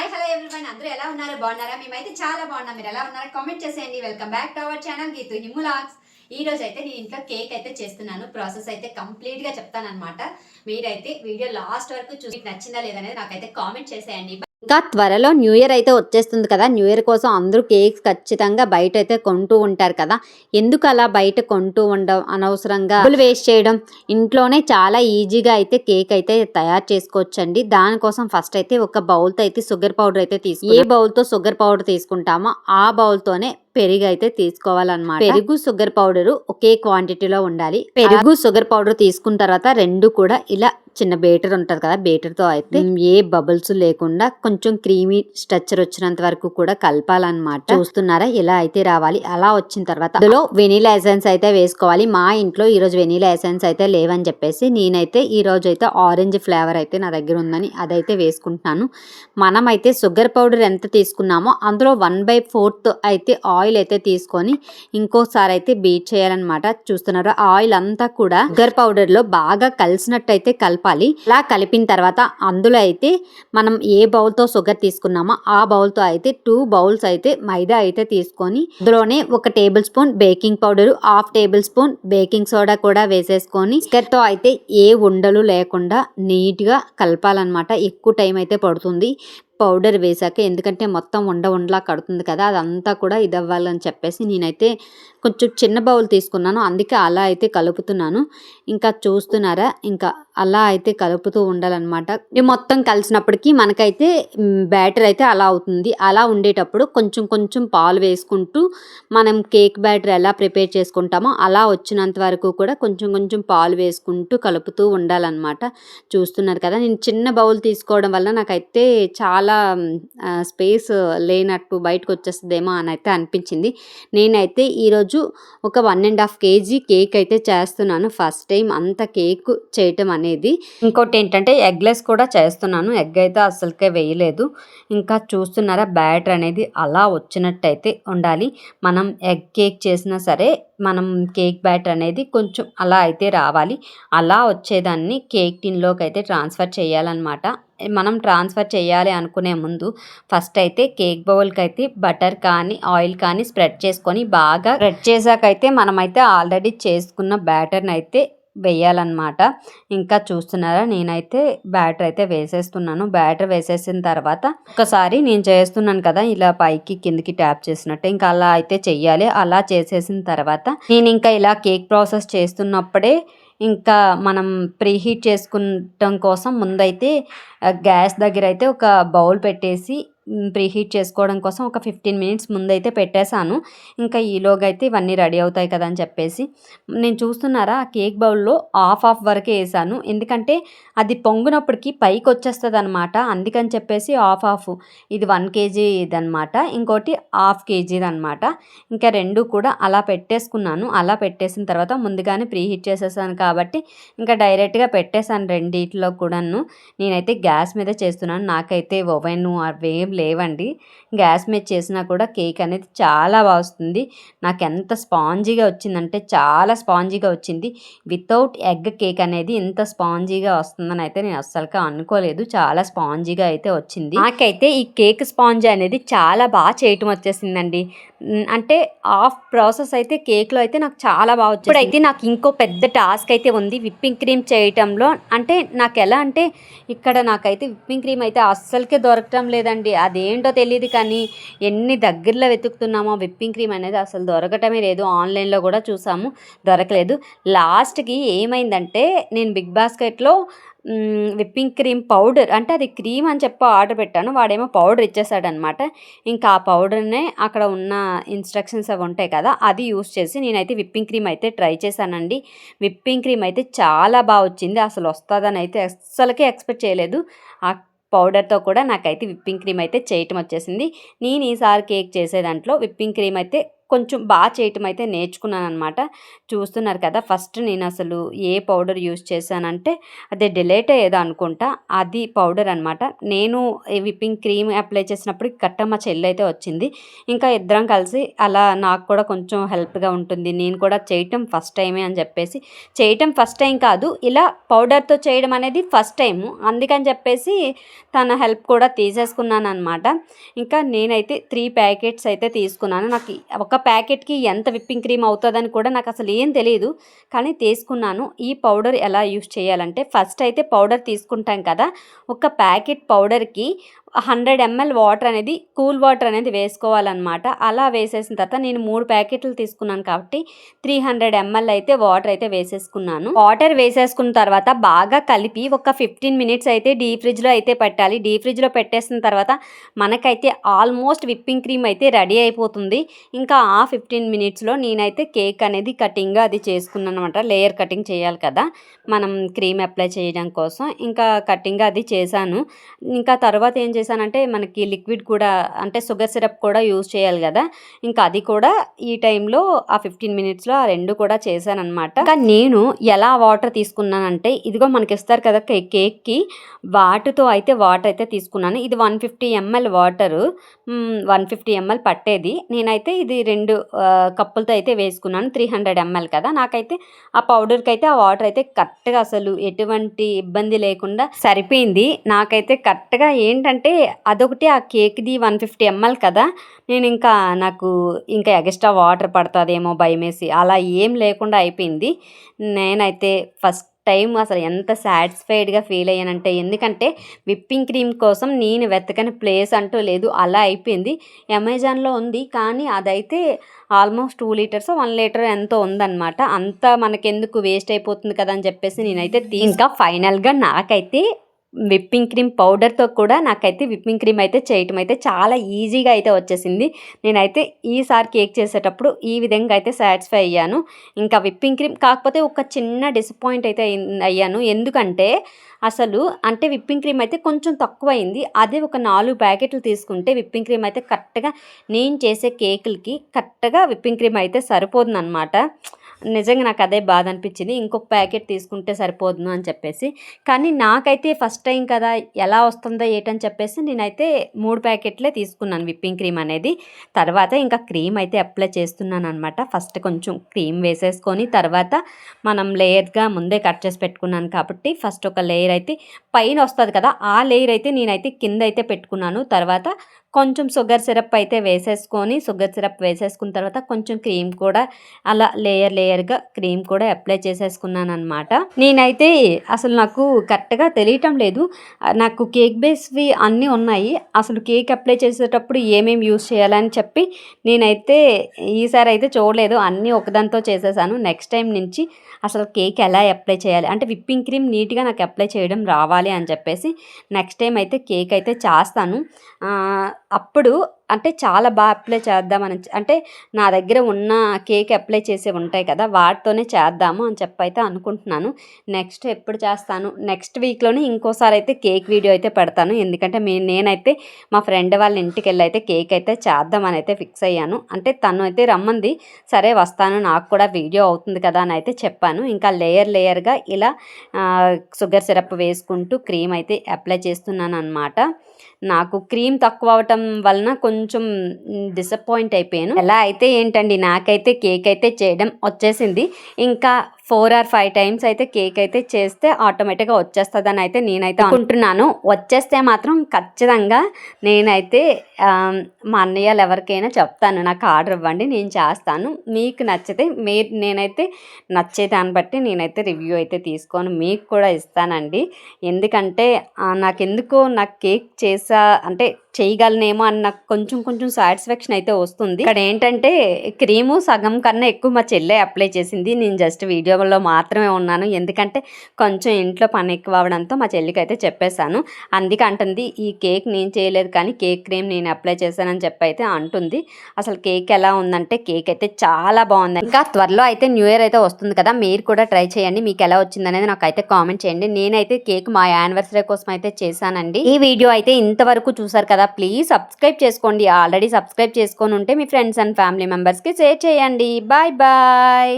Hi hello everyone. అందరూ ఎలా ఉన్నారు? బాగున్నారా? మేమైతే చాలా బాగున్నాం. మీరు ఎలా ఉన్నారా? కామెంట్ చేసేయండి. Welcome back to our channel Geethu హిములాక్స్ ఈ రోజు అయితే నేను ఇంట్లో కేక్ అయితే చేస్తున్నాను. ప్రాసెస్ అయితే కంప్లీట్గా చెప్తానన్నమాట. మీరైతే వీడియో లాస్ట్ వరకు చూసి నచ్చిందా లేదనేది నాకైతే కామెంట్ చేసేయండి. ఇంకా త్వరలో న్యూ ఇయర్ అయితే వచ్చేస్తుంది కదా. న్యూ ఇయర్ కోసం అందరూ కేక్స్ ఖచ్చితంగా బయట అయితే కొంటూ ఉంటారు కదా. ఎందుకు అలా బయట కొంటూ ఉండడం అనవసరంగా డబ్బులు వేస్ట్ చేయడం? ఇంట్లోనే చాలా ఈజీగా అయితే కేక్ అయితే తయారు చేసుకోవచ్చండి. దానికోసం ఫస్ట్ అయితే ఒక బౌల్తో అయితే షుగర్ పౌడర్ అయితే తీసుకు ఏ బౌల్తో షుగర్ పౌడర్ తీసుకుంటామో ఆ బౌల్తోనే పెరుగు అయితే తీసుకోవాలన్నమాట. పెరుగు షుగర్ పౌడర్ ఒకే క్వాంటిటీలో ఉండాలి. పెరుగు షుగర్ పౌడర్ తీసుకున్న తర్వాత రెండు కూడా ఇలా చిన్న బేటర్ ఉంటది కదా బేటర్తో అయితే ఏ బబుల్స్ లేకుండా కొంచెం క్రీమీ స్ట్రక్చర్ వచ్చినంత వరకు కూడా కలపాలన్నమాట. చూస్తున్నారా? ఇలా అయితే రావాలి అలా వచ్చిన తర్వాత అందులో వెనీలా ఎసెన్స్ అయితే వేసుకోవాలి. మా ఇంట్లో ఈ రోజు వెనీలా ఎసెన్స్ అయితే లేవని చెప్పేసి నేనైతే ఈ రోజు అయితే ఆరెంజ్ ఫ్లేవర్ అయితే నా దగ్గర ఉందని అదైతే వేసుకుంటున్నాను. మనమైతే షుగర్ పౌడర్ ఎంత తీసుకున్నామో అందులో వన్ బై ఫోర్త్ అయితే ఆయిల్ అయితే తీసుకొని ఇంకోసారి అయితే బీట్ చేయాలన్నమాట. చూస్తున్నారు? ఆయిల్ అంతా కూడా షుగర్ పౌడర్లో బాగా కలిసినట్టు అయితే కలపాలి. అలా కలిపిన తర్వాత అందులో అయితే మనం ఏ బౌల్తో షుగర్ తీసుకున్నామో ఆ బౌల్తో అయితే టూ బౌల్స్ అయితే మైదా అయితే తీసుకొని అందులోనే ఒక tablespoon baking powder half tablespoon baking soda కూడా వేసేసుకొని షుగర్తో అయితే ఏ ఉండలు లేకుండా నీట్గా కలపాలన్నమాట. ఎక్కువ టైం అయితే పడుతుంది. పౌడర్ వేసాక ఎందుకంటే మొత్తం ఉండ ఉండలా కడుతుంది కదా అదంతా కూడా ఇది అవ్వాలని చెప్పేసి నేనైతే కొంచెం చిన్న బౌల్ తీసుకున్నాను. అందుకే అలా అయితే కలుపుతున్నాను. ఇంకా చూస్తున్నారా? ఇంకా అలా అయితే కలుపుతూ ఉండాలన్నమాట. ఇది మొత్తం కలిసినప్పటికీ మనకైతే బ్యాటర్ అయితే అలా అవుతుంది. అలా ఉండేటప్పుడు కొంచెం కొంచెం పాలు వేసుకుంటూ మనం కేక్ బ్యాటర్ ఎలా ప్రిపేర్ చేసుకుంటామో అలా వచ్చినంత వరకు కూడా కొంచెం కొంచెం పాలు వేసుకుంటూ కలుపుతూ ఉండాలన్నమాట. చూస్తున్నారు కదా నేను చిన్న బౌల్ తీసుకోవడం వల్ల నాకైతే చాలా స్పేస్ లేనట్టు బయటకు వచ్చేస్తుందేమో అని అయితే అనిపించింది. నేనైతే ఈరోజు ఒక one and half KG cake అయితే చేస్తున్నాను. ఫస్ట్ టైం అంత కేక్ చేయటం అనేది ఇంకోటి ఏంటంటే ఎగ్లెస్ కూడా చేస్తున్నాను. ఎగ్ అయితే అస్సలకే వేయలేదు. ఇంకా చూస్తున్నారా బ్యాటర్ అనేది అలా వచ్చినట్టయితే ఉండాలి. మనం ఎగ్ కేక్ చేసినా సరే మనం కేక్ బ్యాటర్ అనేది కొంచెం అలా అయితే రావాలి. అలా వచ్చేదాన్ని కేక్ టిన్లోకి అయితే ట్రాన్స్ఫర్ చేయాలన్నమాట. మనం ట్రాన్స్ఫర్ చేయాలి అనుకునే ముందు ఫస్ట్ అయితే కేక్ బౌల్కి అయితే బటర్ కానీ ఆయిల్ కానీ స్ప్రెడ్ చేసుకొని బాగా స్ప్రెడ్ చేసాకైతే మనమైతే ఆల్రెడీ చేసుకున్న బ్యాటర్ని అయితే వేయాలన్నమాట. ఇంకా చూస్తున్నారా నేనైతే బ్యాటర్ అయితే వేసేస్తున్నాను. బ్యాటర్ వేసేసిన తర్వాత ఒకసారి నేను చేస్తున్నాను కదా ఇలా పైకి కిందికి ట్యాప్ చేసినట్టు. ఇంకా అలా అయితే చెయ్యాలి. అలా చేసేసిన తర్వాత నేను ఇంకా ఇలా కేక్ ప్రాసెస్ చేస్తున్నప్పుడే ఇంకా మనం ప్రీహీట్ చేసుకుంటాం కోసం ముందైతే గ్యాస్ దగ్గర అయితే ఒక బౌల్ పెట్టేసి ప్రీహీట్ చేసుకోవడం కోసం ఒక ఫిఫ్టీన్ మినిట్స్ ముందైతే పెట్టేశాను. ఇంకా ఈలోగా అయితే ఇవన్నీ రెడీ అవుతాయి కదా అని చెప్పేసి. నేను చూస్తున్నారా ఆ కేక్ బౌల్లో హాఫ్ ఆఫ్ వరకే వేసాను. ఎందుకంటే అది పొంగునప్పటికి పైకి వచ్చేస్తుంది అనమాట అందుకని చెప్పేసి హాఫ్ ఆఫ్ ఇది వన్ కేజీ ఇదనమాట ఇంకోటి హాఫ్ కేజీది అనమాట ఇంకా రెండు కూడా అలా పెట్టేసుకున్నాను. అలా పెట్టేసిన తర్వాత ముందుగానే ప్రీహీట్ చేసేసాను కాబట్టి ఇంకా డైరెక్ట్గా పెట్టేశాను రెండిట్లో కూడాను. నేనైతే గ్యాస్ మీద చేస్తున్నాను. నాకైతే ఓవెన్ అవేం లేవండి. గ్యాస్ మీద చేసినా కూడా కేక్ అనేది చాలా బాగా వస్తుంది. నాకు ఎంత స్పాంజీగా వచ్చిందంటే చాలా స్పాంజీగా వచ్చింది. వితౌట్ ఎగ్ కేక్ అనేది ఇంత స్పాంజీగా వస్తుందని అయితే నేను అస్సలుగా అనుకోలేదు. చాలా స్పాంజీగా అయితే వచ్చింది. నాకైతే ఈ కేక్ స్పాంజ్ అనేది చాలా బాగా చేయటం వచ్చేసిందండి. అంటే హాఫ్ ప్రాసెస్ అయితే కేక్లో అయితే నాకు చాలా బాగా వచ్చింది ఇప్పుడైతే నాకు ఇంకో పెద్ద టాస్క్ అయితే ఉంది. విప్పింగ్ క్రీమ్ చేయటంలో. అంటే నాకు ఎలా అంటే ఇక్కడ నాకైతే విప్పింగ్ క్రీమ్ అయితే అస్సలకే దొరకటం లేదండి. అదేంటో తెలియదు కానీ ఎన్ని దగ్గరలో వెతుకుతున్నామో విప్పింగ్ క్రీమ్ అనేది అసలు దొరకటమే లేదు. ఆన్లైన్లో కూడా చూసాము దొరకలేదు. లాస్ట్కి ఏమైందంటే నేను బిగ్ బాస్కెట్లో విప్పింగ్ క్రీమ్ పౌడర్ అంటే అది క్రీమ్ అని చెప్పి ఆర్డర్ పెట్టాను. వాడేమో పౌడర్ ఇచ్చేసాడనమాట ఇంకా ఆ పౌడర్నే అక్కడ ఉన్న ఇన్స్ట్రక్షన్స్ అవి ఉంటాయి కదా అది యూస్ చేసి నేనైతే విప్పింగ్ క్రీమ్ అయితే ట్రై చేశానండి. విప్పింగ్ క్రీమ్ అయితే చాలా బాగా వచ్చింది. అసలు వస్తుందని అయితే అస్సలకే ఎక్స్పెక్ట్ చేయలేదు. ఆ పౌడర్తో కూడా నాకైతే విప్పింగ్ క్రీమ్ అయితే చేయటం వచ్చేసింది నేను ఈసారి కేక్ చేసే దాంట్లో విప్పింగ్ క్రీమ్ అయితే కొంచెం బాగా చేయటం అయితే నేర్చుకున్నాను అనమాట చూస్తున్నారు కదా ఫస్ట్ నేను అసలు ఏ పౌడర్ యూస్ చేశానంటే అదే డిలేట్ అయ్యేదో అనుకుంటా అది పౌడర్ అనమాట నేను విప్పింగ్ క్రీమ్ అప్లై చేసినప్పుడు కట్ట మా చెల్లి అయితే వచ్చింది. ఇంకా ఇద్దరం కలిసి అలా నాకు కూడా కొంచెం హెల్ప్గా ఉంటుంది. నేను కూడా చేయటం ఫస్ట్ టైమే అని చెప్పేసి చేయటం ఫస్ట్ టైం కాదు ఇలా పౌడర్తో చేయడం అనేది ఫస్ట్ టైము. అందుకని చెప్పేసి తన హెల్ప్ కూడా తీసేసుకున్నాను అనమాట ఇంకా నేనైతే త్రీ ప్యాకెట్స్ అయితే తీసుకున్నాను. నాకు ఒక ప్యాకెట్కి ఎంత విప్పింగ్ క్రీమ్ అవుతుందని కూడా నాకు అసలు ఏం తెలియదు కానీ తీసుకున్నాను. ఈ పౌడర్ ఎలా యూస్ చేయాలంటే ఫస్ట్ అయితే పౌడర్ తీసుకుంటాం కదా ఒక ప్యాకెట్ పౌడర్కి హండ్రెడ్ ఎంఎల్ వాటర్ అనేది కూల్ వాటర్ అనేది వేసుకోవాలన్నమాట. అలా వేసేసిన తర్వాత నేను మూడు ప్యాకెట్లు తీసుకున్నాను కాబట్టి త్రీ హండ్రెడ్ ఎంఎల్ అయితే వాటర్ అయితే వేసేసుకున్నాను. వాటర్ వేసేసుకున్న తర్వాత బాగా కలిపి ఒక ఫిఫ్టీన్ మినిట్స్ అయితే డీ ఫ్రిడ్జ్లో అయితే పెట్టాలి. డీ ఫ్రిడ్జ్లో పెట్టేసిన తర్వాత మనకైతే ఆల్మోస్ట్ విప్పింగ్ క్రీమ్ అయితే రెడీ అయిపోతుంది. ఇంకా ఆ ఫిఫ్టీన్ మినిట్స్లో నేనైతే కేక్ అనేది కటింగ్ అది చేసుకున్నాను అనమాట లేయర్ కటింగ్ చేయాలి కదా మనం క్రీమ్ అప్లై చేయడం కోసం. ఇంకా కటింగ్ అది చేశాను. ఇంకా తర్వాత ఏం చేశానంటే మనకి లిక్విడ్ కూడా అంటే షుగర్ సిరప్ కూడా యూజ్ చేయాలి కదా. ఇంకా అది కూడా ఈ టైంలో ఆ ఫిఫ్టీన్ మినిట్స్లో ఆ రెండు కూడా చేశాను అనమాట ఇంకా నేను ఎలా వాటర్ తీసుకున్నానంటే ఇదిగో మనకి ఇస్తారు కదా కేక్కి. వాటితో అయితే వాటర్ అయితే తీసుకున్నాను. ఇది one fifty ML water. One fifty ML పట్టేది. నేనైతే ఇది రెండు కప్పులతో అయితే వేసుకున్నాను. త్రీ హండ్రెడ్ ఎంఎల్ కదా. నాకైతే ఆ పౌడర్కి అయితే ఆ వాటర్ అయితే కరెక్ట్గా అసలు ఎటువంటి ఇబ్బంది లేకుండా సరిపోయింది. నాకైతే కరెక్ట్గా ఏంటంటే అంటే అదొకటి ఆ కేక్ది వన్ ఫిఫ్టీ ఎంఎల్ కదా. నేను ఇంకా నాకు ఇంకా ఎగస్ట్రా వాటర్ పడుతుందేమో భయమేసి అలా ఏం లేకుండా అయిపోయింది. నేనైతే ఫస్ట్ టైం అసలు ఎంత సాటిస్ఫైడ్గా ఫీల్ అయ్యానంటే ఎందుకంటే విప్పింగ్ క్రీమ్ కోసం నేను వెతకని ప్లేస్ అంటూ లేదు అలా అయిపోయింది. అమెజాన్లో ఉంది కానీ అదైతే almost two litres one litre ఎంతో ఉందన్నమాట. అంత మనకెందుకు వేస్ట్ అయిపోతుంది కదా అని చెప్పేసి నేనైతే ఇంకా ఫైనల్గా నాకైతే విప్పింగ్ క్రీమ్ పౌడర్తో కూడా నాకైతే విప్పింగ్ క్రీమ్ అయితే చేయటం అయితే చాలా ఈజీగా అయితే వచ్చేసింది. నేనైతే ఈసారి కేక్ చేసేటప్పుడు ఈ విధంగా అయితే సాటిస్ఫై అయ్యాను. ఇంకా విప్పింగ్ క్రీమ్ కాకపోతే ఒక చిన్న డిసప్పాయింట్ అయితే అయ్యాను. ఎందుకంటే అసలు అంటే విప్పింగ్ క్రీమ్ అయితే కొంచెం తక్కువ అయింది అదే ఒక నాలుగు ప్యాకెట్లు తీసుకుంటే విప్పింగ్ క్రీమ్ అయితే కరెక్ట్గా నేను చేసే కేకులకి కరెక్ట్గా విప్పింగ్ క్రీమ్ అయితే సరిపోతుంది అనమాట నిజంగా నాకు అదే బాధ అనిపించింది. ఇంకొక ప్యాకెట్ తీసుకుంటే సరిపోదును అని చెప్పేసి. కానీ నాకైతే ఫస్ట్ టైం కదా ఎలా వస్తుందో ఏటని చెప్పేసి నేనైతే మూడు ప్యాకెట్లే తీసుకున్నాను విప్పింగ్ క్రీమ్ అనేది. తర్వాత ఇంకా క్రీమ్ అయితే అప్లై చేస్తున్నాను అనమాట ఫస్ట్ కొంచెం క్రీమ్ వేసేసుకొని తర్వాత మనం లేయర్గా ముందే కట్ చేసి పెట్టుకున్నాను కాబట్టి ఫస్ట్ ఒక లేయర్ అయితే పైన వస్తుంది కదా ఆ లేయర్ అయితే నేనైతే కింద అయితే పెట్టుకున్నాను. తర్వాత కొంచెం షుగర్ సిరప్ అయితే వేసేసుకొని షుగర్ సిరప్ వేసేసుకున్న తర్వాత కొంచెం క్రీమ్ కూడా అలా లేయర్ లేయర్గా క్రీమ్ కూడా అప్లై చేసేసుకున్నాను అనమాట నేనైతే అసలు నాకు కరెక్ట్గా తెలియటం లేదు. నాకు కేక్ బేస్వి అన్నీ ఉన్నాయి. అసలు కేక్ అప్లై చేసేటప్పుడు ఏమేమి యూస్ చేయాలని చెప్పి నేనైతే ఈసారి అయితే చూడలేదు. అన్నీ ఒకదాంతో చేసేసాను. నెక్స్ట్ టైం నుంచి అసలు కేక్ ఎలా అప్లై చేయాలి? అంటే విప్పింగ్ క్రీమ్ నీట్గా నాకు అప్లై చేయడం రావాలి అని చెప్పేసి నెక్స్ట్ టైం అయితే కేక్ అయితే చేస్తాను. అప్పుడు అంటే చాలా బాగా అప్లై చేద్దామని అంటే నా దగ్గర ఉన్న కేక్ అప్లై చేసే ఉంటాయి కదా వాటితోనే చేద్దాము అని చెప్పి అయితే అనుకుంటున్నాను. నెక్స్ట్ ఎప్పుడు చేస్తాను? నెక్స్ట్ వీక్లోనే ఇంకోసారి అయితే కేక్ వీడియో అయితే పెడతాను. ఎందుకంటే మే నేనైతే మా ఫ్రెండ్ వాళ్ళ ఇంటికి వెళ్ళి అయితే కేక్ అయితే చేద్దామని అయితే ఫిక్స్ అయ్యాను. అంటే తను అయితే రమ్మంది సరే వస్తాను నాకు కూడా వీడియో అవుతుంది కదా అని అయితే చెప్పాను. ఇంకా లేయర్ లేయర్గా ఇలా షుగర్ సిరప్ వేసుకుంటూ క్రీమ్ అయితే అప్లై చేస్తున్నాను అనమాట నాకు క్రీమ్ తక్కువ అవటం వలన కొంచెం కొంచెం డిసప్పాయింట్ అయిపోయాను. ఎలా అయితే ఏంటండి నాకైతే కేక్ అయితే చేయడం వచ్చేసింది. ఇంకా ఫోర్ ఆర్ ఫైవ్ టైమ్స్ అయితే కేక్ అయితే చేస్తే ఆటోమేటిక్గా వచ్చేస్తుందని అయితే నేనైతే అనుకుంటున్నాను. వచ్చేస్తే మాత్రం ఖచ్చితంగా నేనైతే మా అన్నయ్యలు ఎవరికైనా చెప్తాను నాకు ఆర్డర్ ఇవ్వండి నేను చేస్తాను. మీకు నచ్చితే మీరు నేనైతే నచ్చే దాన్ని బట్టి నేనైతే రివ్యూ అయితే తీసుకొని మీకు కూడా ఇస్తానండి. ఎందుకంటే నాకు ఎందుకో నాకు కేక్ చేసా అంటే చేయగలనేమో అని నాకు కొంచెం కొంచెం సాటిస్ఫాక్షన్ అయితే వస్తుంది. ఇక్కడ ఏంటంటే క్రీము సగం కన్నా ఎక్కువ మా చెల్లె అప్లై చేసింది. నేను జస్ట్ వీడియో ఉద్యోగంలో మాత్రమే ఉన్నాను. ఎందుకంటే కొంచెం ఇంట్లో పని ఎక్కువ అవడంతో మా చెల్లికి అయితే చెప్పేశాను. అందుకే అంటుంది ఈ కేక్ నేను చేయలేదు కానీ కేక్ క్రీమ్ నేను అప్లై చేశానని చెప్పి అయితే అంటుంది. అసలు కేక్ ఎలా ఉందంటే కేక్ అయితే చాలా బాగుంది ఇంకా త్వరలో అయితే న్యూ ఇయర్ అయితే వస్తుంది కదా మీరు కూడా ట్రై చేయండి. మీకు ఎలా వచ్చింది అనేది కామెంట్ చేయండి. నేనైతే కేక్ మా యానివర్సరీ కోసం అయితే చేశానండి. ఈ వీడియో అయితే ఇంతవరకు చూసారు కదా కదా ప్లీజ్ సబ్స్క్రైబ్ చేసుకోండి. ఆల్రెడీ సబ్స్క్రైబ్ చేసుకొని ఉంటే మీ ఫ్రెండ్స్ అండ్ ఫ్యామిలీ మెంబర్స్కి షేర్ చేయండి. Bye bye.